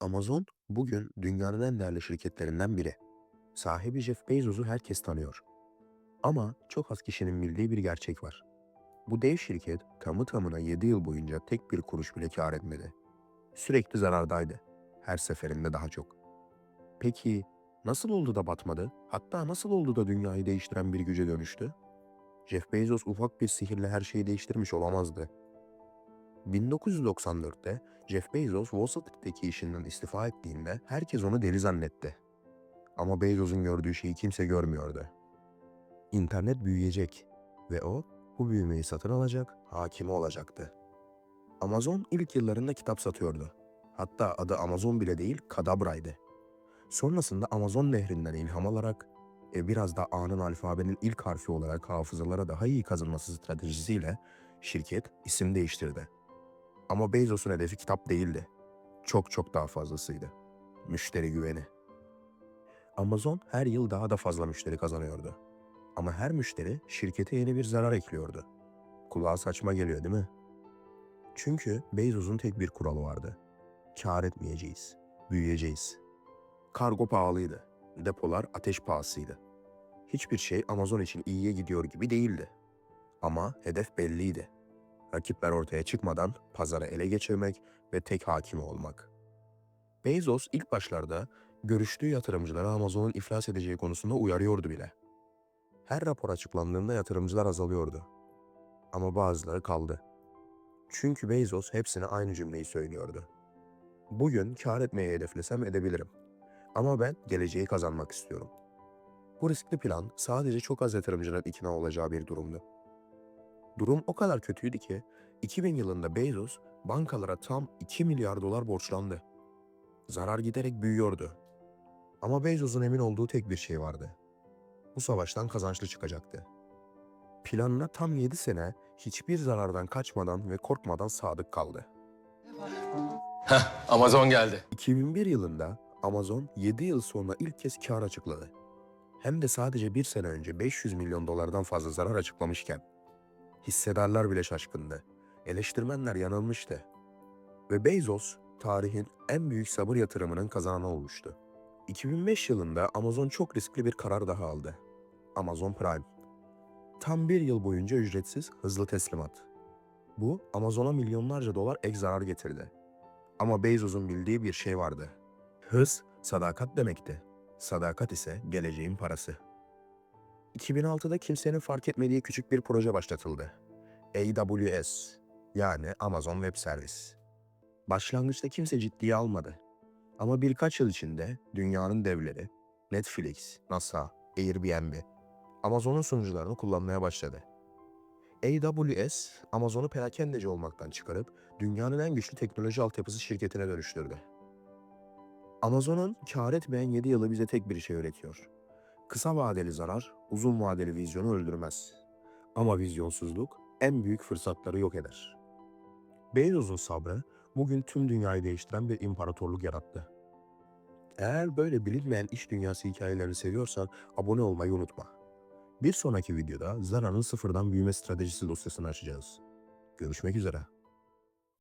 Amazon bugün dünyanın en değerli şirketlerinden biri. Sahibi Jeff Bezos'u herkes tanıyor. Ama çok az kişinin bildiği bir gerçek var. Bu dev şirket tamı tamına 7 yıl boyunca tek bir kuruş bile kar etmedi. Sürekli zarardaydı. Her seferinde daha çok. Peki nasıl oldu da batmadı? Hatta nasıl oldu da dünyayı değiştiren bir güce dönüştü? Jeff Bezos ufak bir sihirle her şeyi değiştirmiş olamazdı. 1994'te Jeff Bezos Wall Street'teki işinden istifa ettiğinde herkes onu deli zannetti. Ama Bezos'un gördüğü şeyi kimse görmüyordu. İnternet büyüyecek ve o bu büyümeyi satın alacak, hakimi olacaktı. Amazon ilk yıllarında kitap satıyordu. Hatta adı Amazon bile değil, Kadabra'ydı. Sonrasında Amazon nehrinden ilham alarak e, biraz da A'nın alfabenin ilk harfi olarak hafızalara daha iyi kazınması stratejisiyle şirket isim değiştirdi. Ama Bezos'un hedefi kitap değildi. Çok çok daha fazlasıydı. Müşteri güveni. Amazon her yıl daha da fazla müşteri kazanıyordu. Ama her müşteri şirkete yeni bir zarar ekliyordu. Kulağa saçma geliyor değil mi? Çünkü Bezos'un tek bir kuralı vardı. Kâr etmeyeceğiz, büyüyeceğiz. Kargo pahalıydı. Depolar ateş pahasıydı. Hiçbir şey Amazon için iyiye gidiyor gibi değildi. Ama hedef belliydi. Rakipler ortaya çıkmadan pazarı ele geçirmek ve tek hakimi olmak. Bezos ilk başlarda görüştüğü yatırımcıları Amazon'un iflas edeceği konusunda uyarıyordu bile. Her rapor açıklandığında yatırımcılar azalıyordu. Ama bazıları kaldı. Çünkü Bezos hepsine aynı cümleyi söylüyordu. Bugün kar etmeyi hedeflesem edebilirim. Ama ben geleceği kazanmak istiyorum. Bu riskli plan sadece çok az yatırımcının ikna olacağı bir durumdu. Durum o kadar kötüydü ki 2000 yılında Bezos bankalara tam 2 milyar dolar borçlandı. Zarar giderek büyüyordu. Ama Bezos'un emin olduğu tek bir şey vardı. Bu savaştan kazançlı çıkacaktı. Planına tam 7 sene hiçbir zarardan kaçmadan ve korkmadan sadık kaldı. Heh, Amazon geldi. 2001 yılında Amazon 7 yıl sonra ilk kez kar açıkladı. Hem de sadece bir sene önce 500 milyon dolardan fazla zarar açıklamışken. Hissedarlar bile şaşkındı. Eleştirmenler yanılmıştı. Ve Bezos tarihin en büyük sabır yatırımının kazananı olmuştu. 2005 yılında Amazon çok riskli bir karar daha aldı. Amazon Prime. Tam bir yıl boyunca ücretsiz hızlı teslimat. Bu Amazon'a milyonlarca dolar ek zarar getirdi. Ama Bezos'un bildiği bir şey vardı. Hız, sadakat demekti. Sadakat ise geleceğin parası. 2006'da kimsenin fark etmediği küçük bir proje başlatıldı. AWS, yani Amazon Web Service. Başlangıçta kimse ciddiye almadı. Ama birkaç yıl içinde dünyanın devleri, Netflix, NASA, Airbnb, Amazon'un sunucularını kullanmaya başladı. AWS, Amazon'u perakendeci olmaktan çıkarıp dünyanın en güçlü teknoloji altyapısı şirketine dönüştürdü. Amazon'un kar etmeyen 7 yılı bize tek bir şey öğretiyor. Kısa vadeli zarar, uzun vadeli vizyonu öldürmez. Ama vizyonsuzluk en büyük fırsatları yok eder. Bezos'un sabrı bugün tüm dünyayı değiştiren bir imparatorluk yarattı. Eğer böyle bilinmeyen iş dünyası hikayelerini seviyorsan abone olmayı unutma. Bir sonraki videoda Zara'nın sıfırdan büyüme stratejisi dosyasını açacağız. Görüşmek üzere.